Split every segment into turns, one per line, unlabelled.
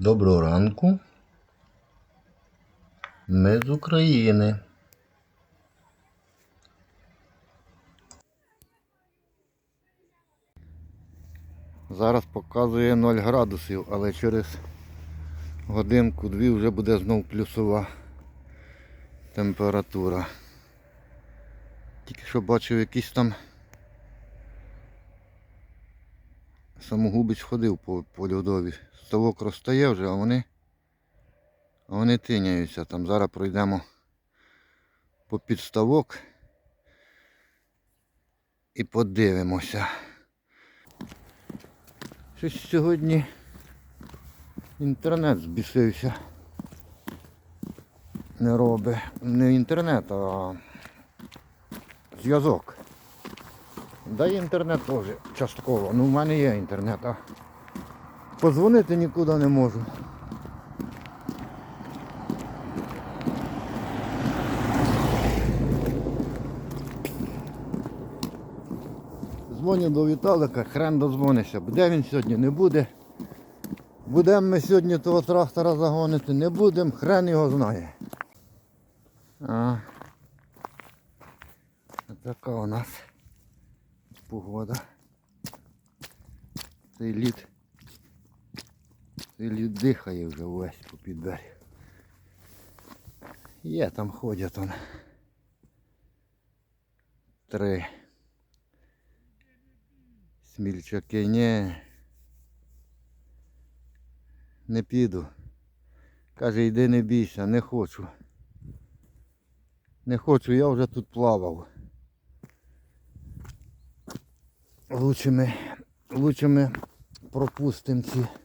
Доброго ранку. Ми з України. Зараз показує 0 градусів, але через годинку-дві вже буде знов плюсова температура. Тільки що бачив якийсь там самогубець ходив по, по. Ставок розстає вже, а вони, вони тиняються. Там зараз пройдемо по підставок і подивимося. Щось сьогодні інтернет збісився. Не робить. Не інтернет, а зв'язок. Да і інтернет теж частково. Ну в мене є інтернет, а позвонити нікуди не можу. Дзвоню до Віталика, хрен дозвонишся. Буде він сьогодні, не буде. Будемо ми сьогодні того трактора загонити, не будемо, хрен його знає. А. Така у нас погода. Цей лід. Лід дихає вже весь по підбері. Є там ходять он. Три. Смільчаки, ні. Не піду. Каже, йди не бійся, не хочу. Не хочу, я вже тут плавав. Лучше ми, лучше ми пропустимо ці.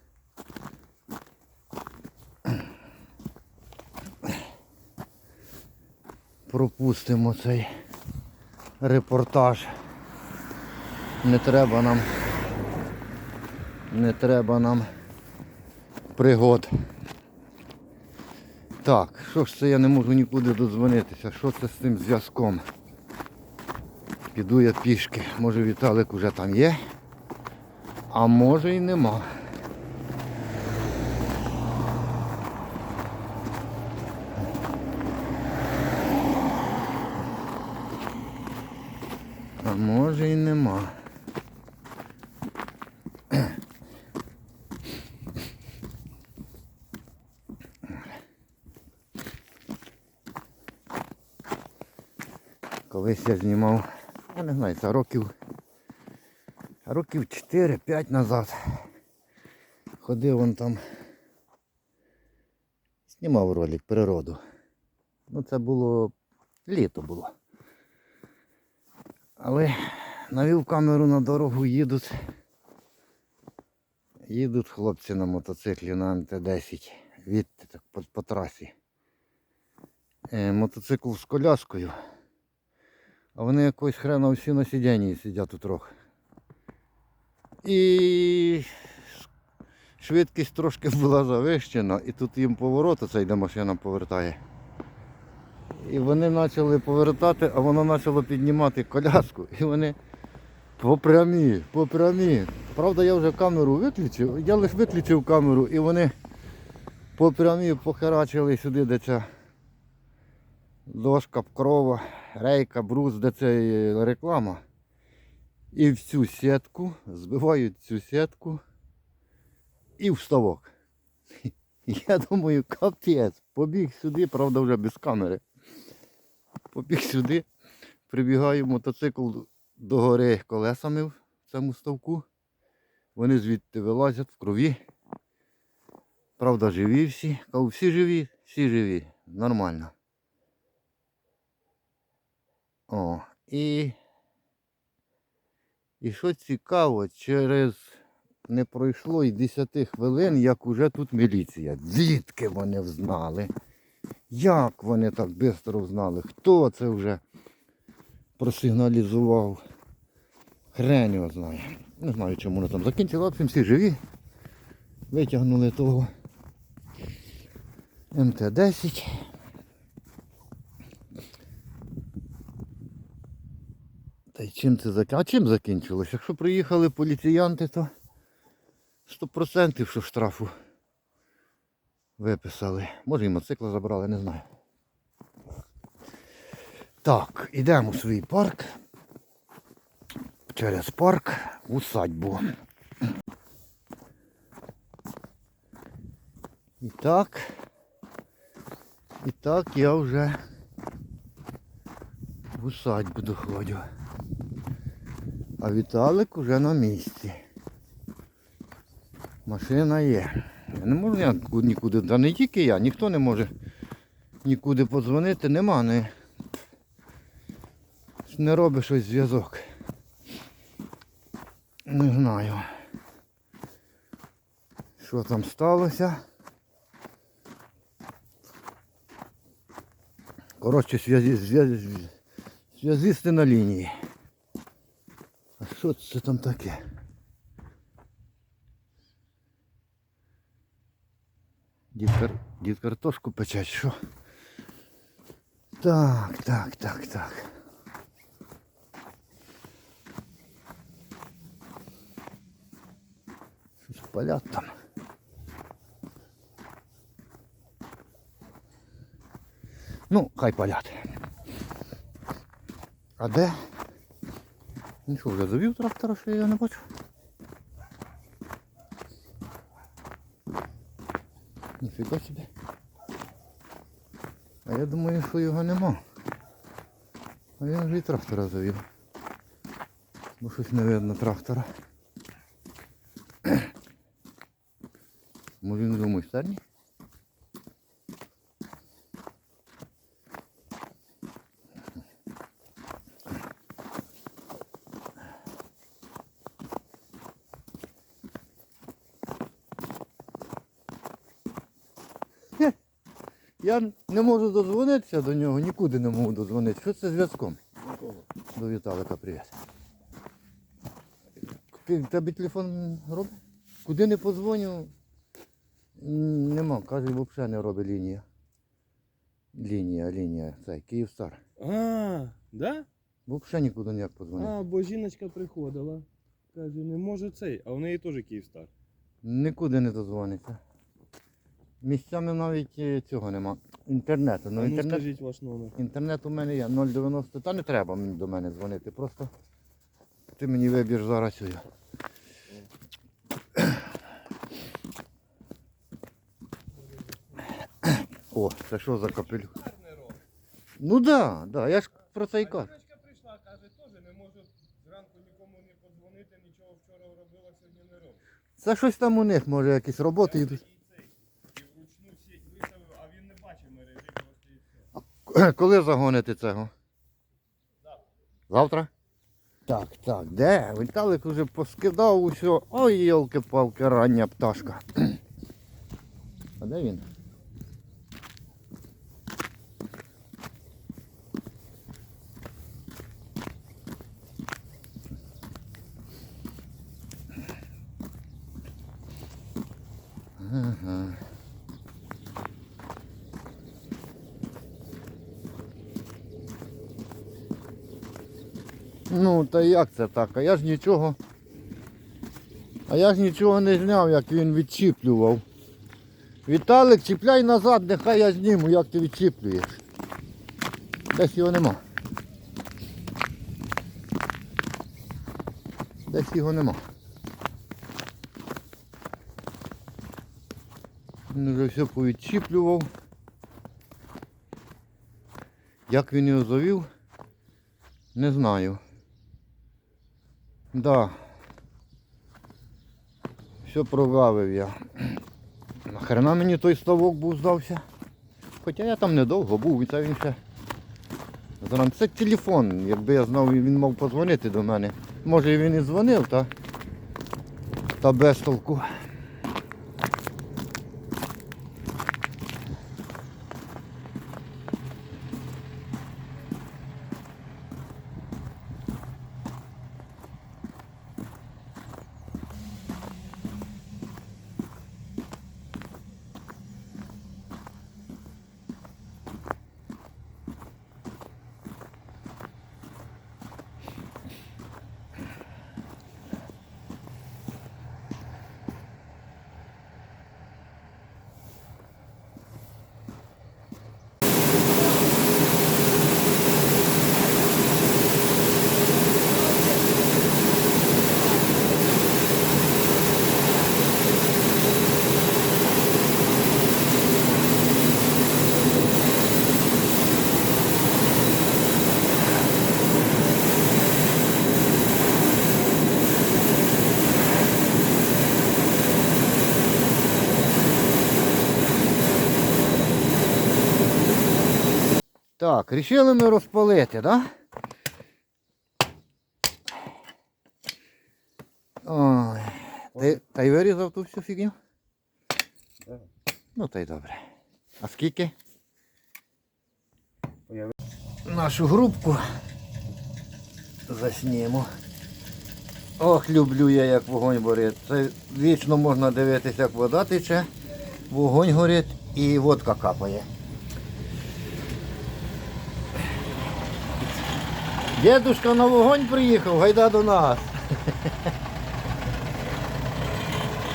Пропустимо цей репортаж. Не треба нам. Не треба нам пригод. Так, що ж це я не можу нікуди додзвонитися? Що це з цим зв'язком? Піду я пішки. Може Віталик уже там є, а може і нема. А може і нема. Колись я знімав, я не знаю, це років, років 4-5 назад. Ходив он там, знімав ролик природу. Ну це було літо було. Але навів камеру на дорогу, їдуть. Їдуть хлопці на мотоциклі на МТ-10 від так, по, по трасі. Е, мотоцикл з коляскою. А вони якось хрена всі на сидінні сидять трохи. І швидкість трошки була завищена, і тут їм поворот, оцей, де машина повертає. І вони почали повертати, а воно почало піднімати коляску. І вони по прямі, по прямі. Правда, я вже камеру виключив, я лише виключив камеру і вони по прямі похерачили сюди, де ця дошка, крова, рейка, брус, де це реклама. І в цю сітку, збивають цю сітку і в ставок. Я думаю, капець, побіг сюди, правда вже без камери. Побіг сюди, прибігаю мотоцикл до гори колесами в цьому ставку. Вони звідти вилазять в крові. Правда, живі всі. Кажу, всі живі, всі живі. Нормально. О, і, і що цікаво, через не пройшло і 10 хвилин, як уже тут міліція. Звідки вони взнали? Як вони так швидко взнали? Хто це вже просигналізував? Хрень його знає. Не знаю, чому вони там закінчили, в общем, всі живі. Витягнули того МТ-10. Та й чим це закінчилося? А чим закінчилось? Якщо приїхали поліціянти, то 100% що штрафу Виписали. Може і мотоцикла забрали, не знаю. Так, йдемо в свій парк. Через парк в усадьбу. І так. І так я вже в усадьбу доходжу. А Віталик уже на місці. Машина є. Я не можу ніяку- нікуди, та не тільки я, ніхто не може нікуди подзвонити, нема, не, не робить щось зв'язок. Не знаю. Що там сталося? Коротше, зв'язі, на лінії. А що це там таке? Дід картошку печать, що? Так, так, так, так. Щось палять там. Ну, хай палять. А де? Ну що, вже завів трактора, що я не бачу. Ніфіга собі. Я думаю, що його нема. А він вже і трактора завів. Бо щось не видно трактора. Може він в майстерні? Я не можу дозвонитися до нього, нікуди не можу дозвонитися. Що це зв'язком? До Віталика привіт. Ти, тебе телефон робить? Куди не подзвоню? Нема, каже, взагалі не робить лінія. Лінія, лінія. Це Київстар.
А, да?
Взагалі нікуди ніяк подзвонити.
А, бо жіночка приходила. Каже, не може цей, а в неї теж Київстар.
Нікуди не дозвониться. Місцями навіть е, цього нема. Інтернету.
Ну,
Ну, інтернет,
скажіть ваш номер.
інтернет у мене є 090. Та не треба мені до мене дзвонити. Просто ти мені вибір зараз. О, це що за капелюх? Ну так, да, да, я ж про це і кажу.
Жіночка прийшла, каже, теж не можу зранку нікому не подзвонити, нічого вчора робила, сьогодні не робить.
Це щось там у них, може, якісь роботи йдуть.
І цей. І вручну сіть виставив, а він не бачив мережі просто і все.
Коли загоните цього? Завтра? Так, так, де? Віталик уже поскидав усе. Ой, йолки-палки, рання пташка. А де він? Ага. Ну, та як це так? А я ж нічого. А я ж нічого не зняв, як він відчіплював. Віталик, чіпляй назад, нехай я зніму, як ти відчіплюєш. Десь його нема. Десь його нема. Він вже все повідчіплював. Як він його завів, не знаю. Да. Все прогавив я. Нахрена мені той ставок був здався. Хоча я там недовго був, і це він ще. Це телефон, якби я знав, він мав подзвонити до мене. Може він і дзвонив, та, та без толку. Так, рішили ми розпалити? Да? Ой. Ти, та й вирізав ту всю фігню? Ну та й добре. А скільки? Нашу грубку засніму. Ох, люблю я, як вогонь горить. Це вічно можна дивитися, як вода тече, вогонь горить і водка капає. Дедушка на вогонь приїхав, гайда до нас.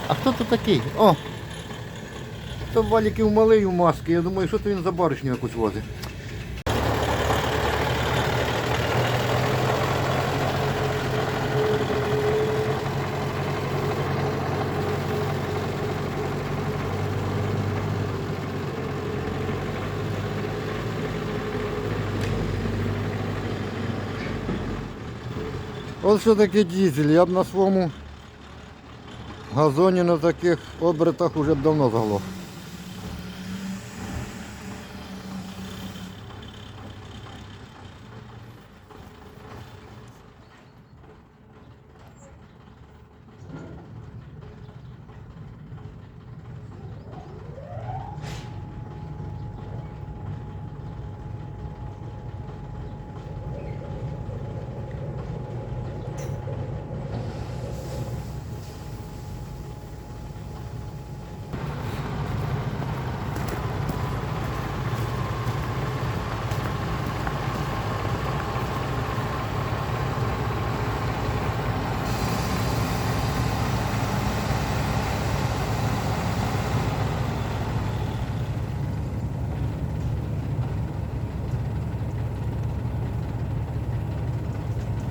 А хто тут такий? О! Це валіків малий у маски. Я думаю, що то він за баришню якусь возить. Ось що таке дізель. Я б на своєму газоні на таких обертах уже б давно заглох.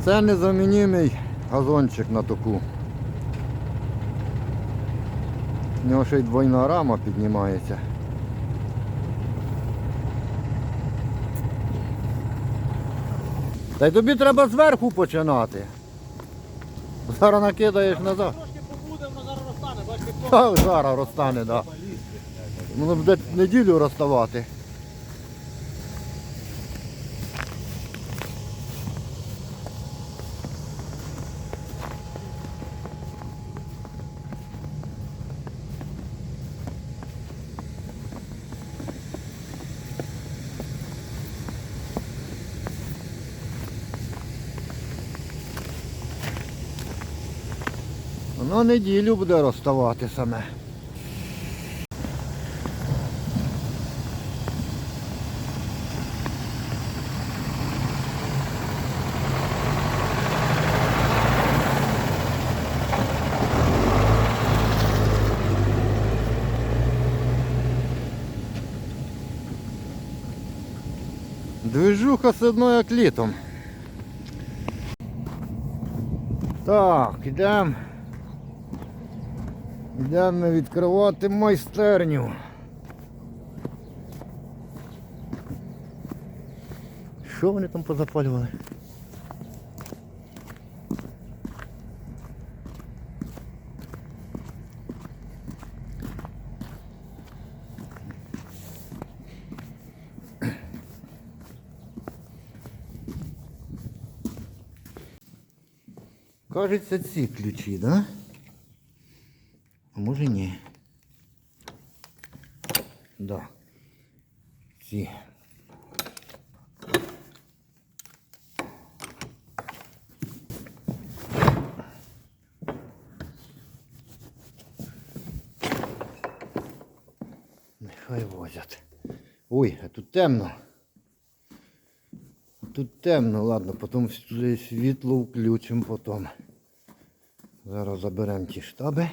Це незамінімий газончик на току. У нього ще й двойна рама піднімається. Та й тобі треба зверху починати. Зараз накидаєш назад.
Трошки побуде, воно зараз розтане, бачите,
Та зараз розтане, так. Да. Воно буде неділю розставати. Воно неділю буде розставати саме. Движуха з одною як літом. Так, йдемо. Йдемо відкривати майстерню. Що вони там позапалювали? Кажеться, ці ключі, да? Може ні. Да. Ці. Нехай возять. Ой, а тут темно. Тут темно, ладно, потім сюди світло включимо потім. Зараз заберемо ті штаби.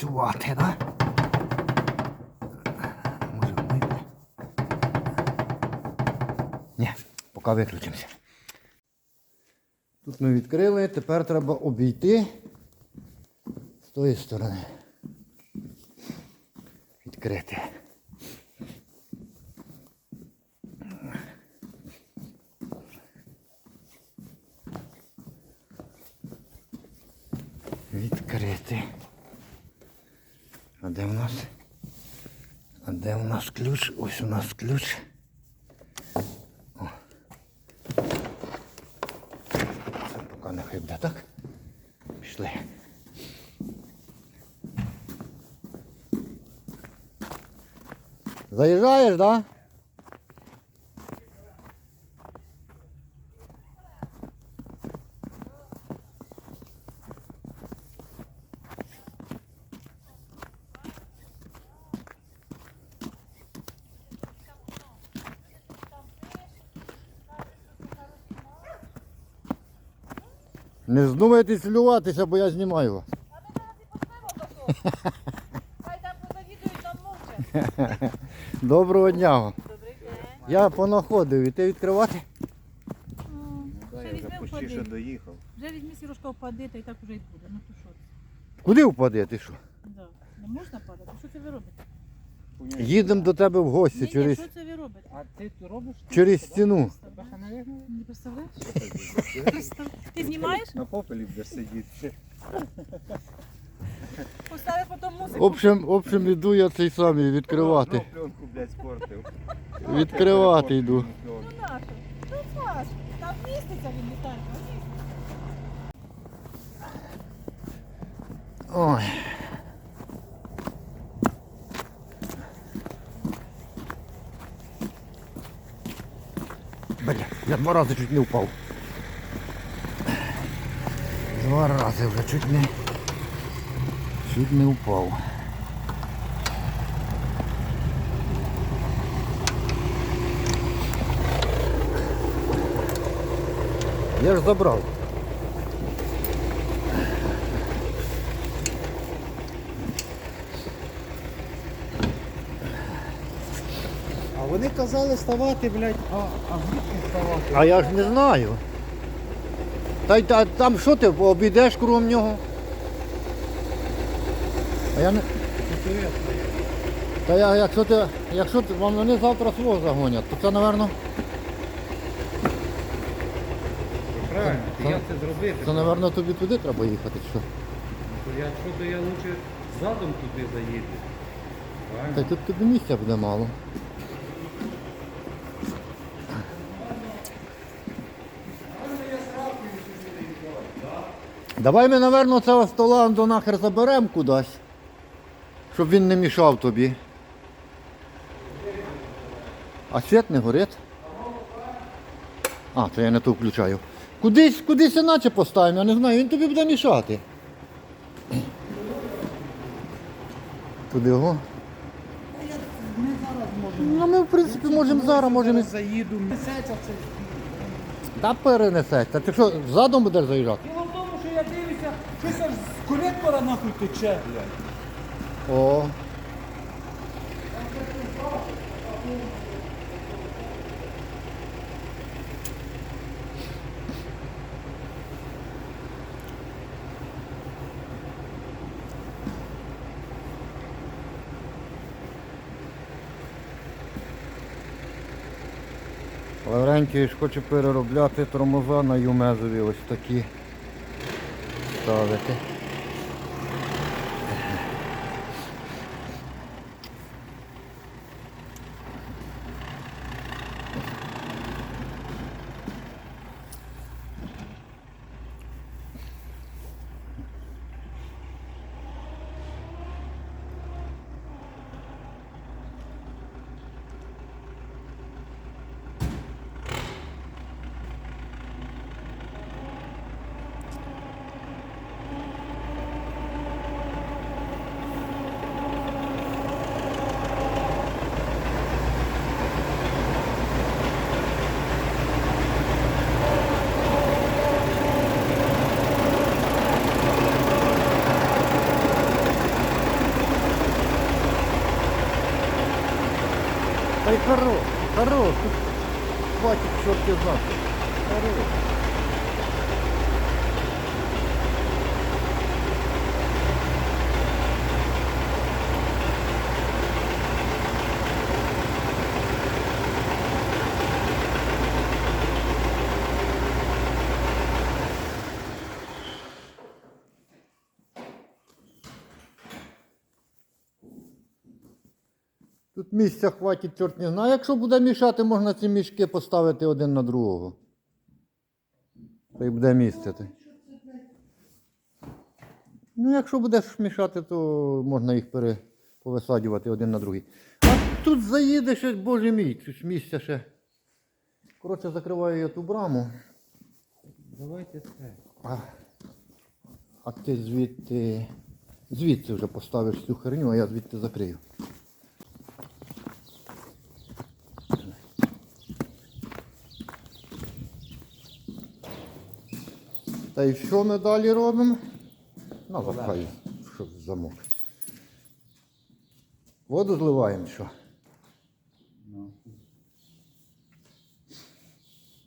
Працювати, да? Може вмити? Ні, поки виключимося. Тут ми відкрили, тепер треба обійти з тої сторони. Відкрити. А де у нас? А де у нас ключ? Ось у нас ключ. О. Це поки нехай буде так. Пішли. Заїжджаєш, так? Да? Не здумайте слюватися, бо я знімаю вас.
Хай там позавідують, там мовчать.
Доброго дня вам.
Добрий день.
Я понаходив, і ти відкривати?
Ще візьми впади.
доїхав.
Вже візьми сірожка впади, та і так уже й буде. Ну то що це?
Куди впаде, ти що?
Да. Не можна падати? Що це ви робите?
Їдемо до тебе в гості
Ні, ні,
через,
що це ви робите?
А ти робиш?
через стіну.
Тебе ще вигнали?
Не представляєш?
На попелі будеш сидіти.
Поставив потім
В
музику.
общем, в общем, іду я цей самий відкривати.
Пленку, блядь, спортив.
Відкривати йду.
Ну нащо? Ну Саш, там міститься він Віталько, міститься.
Ой. Бля, я два рази чуть не впав. Два рази вже чуть не. Чуть не впав. Я ж забрав.
А вони казали ставати, блядь, а, а звідки ставати?
А я ж не знаю. Та й та, там що ти обійдеш кругом нього? А я не. Та я, якщо ти, якщо ти, вам вони завтра свого загонять, то це, напевно,
Правильно,
Це-
як це зробити?
це, напевно, тобі туди треба їхати, чи що?
То Якщо то я лучше задом туди заїду.
Та й тут тобі місця буде мало. Давай ми, напевно, цього стола нахер заберемо кудись, щоб він не мішав тобі. А світ не горить. А, це я не ту включаю. Кудись, кудись іначе поставимо, я не знаю, він тобі буде мішати. Туди його. Ну, ми, в принципі, можемо зараз, можемо.
заїду.
Та перенесеться. Ти що, задом будеш заїжджати?
Діло в тому, що я дивлюся, щось аж з колектора нахуй тече, блядь.
О. Лаврентій хоче переробляти тормоза на Юмезові ось такі daveti. senhor teve nota? Тут місця хватить, чорт не знає. Якщо буде мішати, можна ці мішки поставити один на другого. Та й буде місце. Ну, якщо будеш мішати, то можна їх повисаджувати один на другий. А тут заїдеш, боже мій, тут місця ще. Коротше, закриваю я ту браму.
Давайте це.
А, а ти звідти. Звідси вже поставиш цю херню, а я звідти закрию. Та й що ми далі робимо? На запхаю, щоб замок. Воду зливаємо що?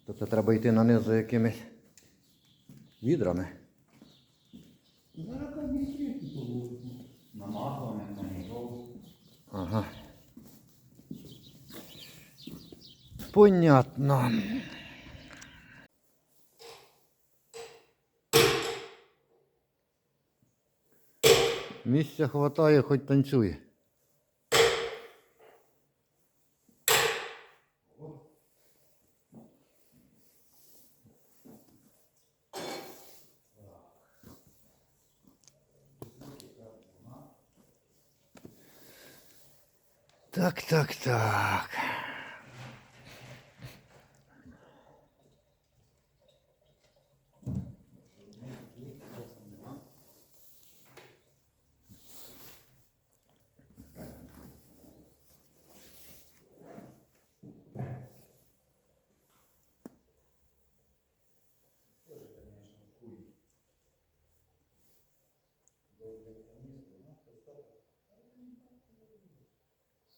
То це треба йти на низ за якимись відрами. Ага. Понятно. Місця хватає, хоч танцює. Так, так, так.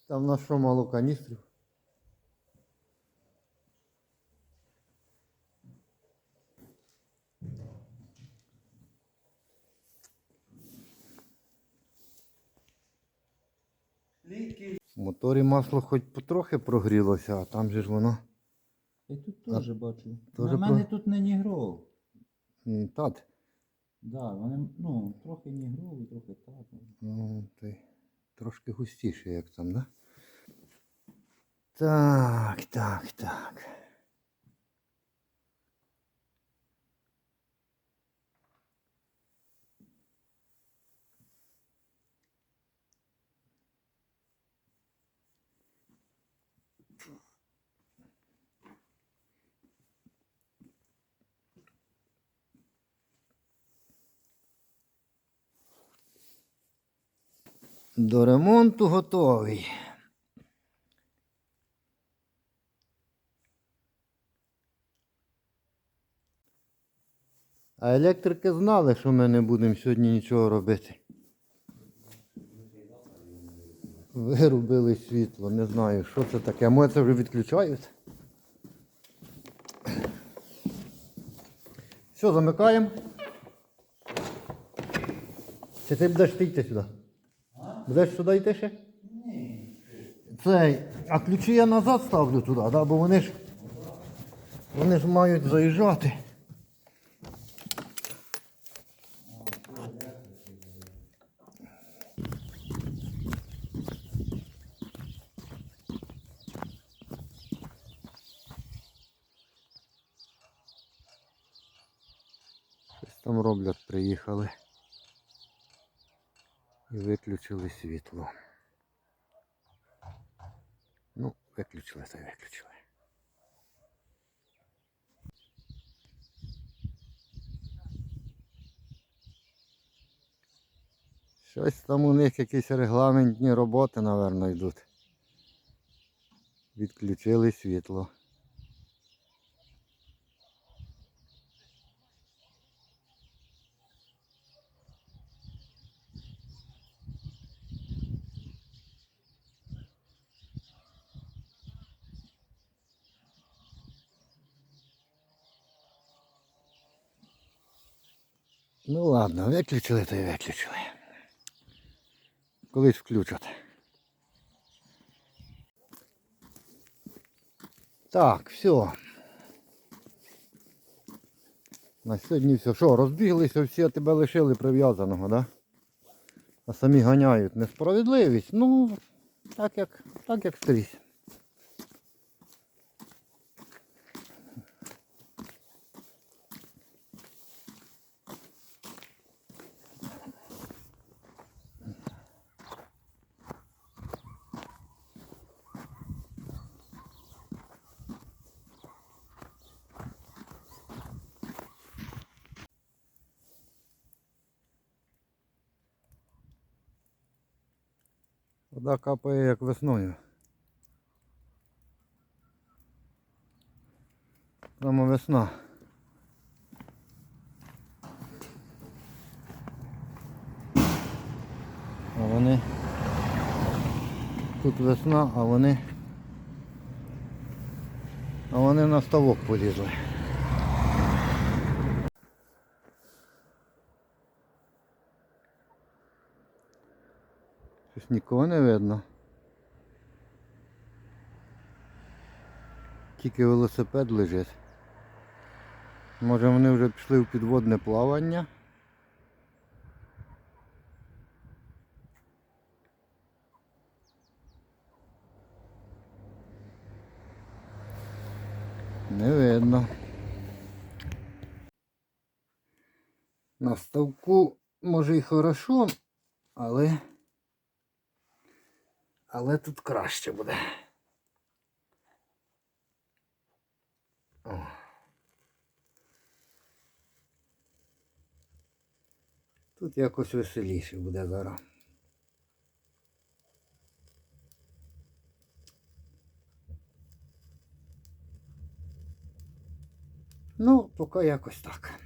Там на що мало каністрів? В моторі масло хоч потрохи прогрілося, а там же ж воно.
Я тут теж бачу.
Теж
На мене
про-
тут не нігров.
м, Тат.
Да, вони, ну, трохи нігров, трохи так.
Ну, ти трошки густіше, як там, да? Так, так, так. До ремонту готовий. А електрики знали, що ми не будемо сьогодні нічого робити. Вирубили світло, не знаю, що це таке. Може це вже відключають. Все, замикаємо. Чи ти будеш ти йти сюди? Будеш сюди йти ще? Ні. Цей, а ключі я назад ставлю туди, да? бо вони ж вони ж мають заїжджати. Щось там роблять, приїхали і виключили світло. Ну, виключили та виключили. Щось там у них якісь регламентні роботи, напевно, йдуть. Відключили світло. Ну ладно, виключили то й виключили. Колись включать. Так, все. На сьогодні все. Що, розбіглися всі, тебе лишили прив'язаного, да? А самі ганяють несправедливість. Ну, так як, так як скрізь. Вода капає як весною. Прямо весна. А вони тут весна, а вони а вони на ставок полізли. Щось нікого не видно. Тільки велосипед лежить. Може вони вже пішли в підводне плавання. Не видно. На ставку може і хорошо, але але тут краще буде. О. Тут якось веселіше буде зараз. Ну, поки якось так.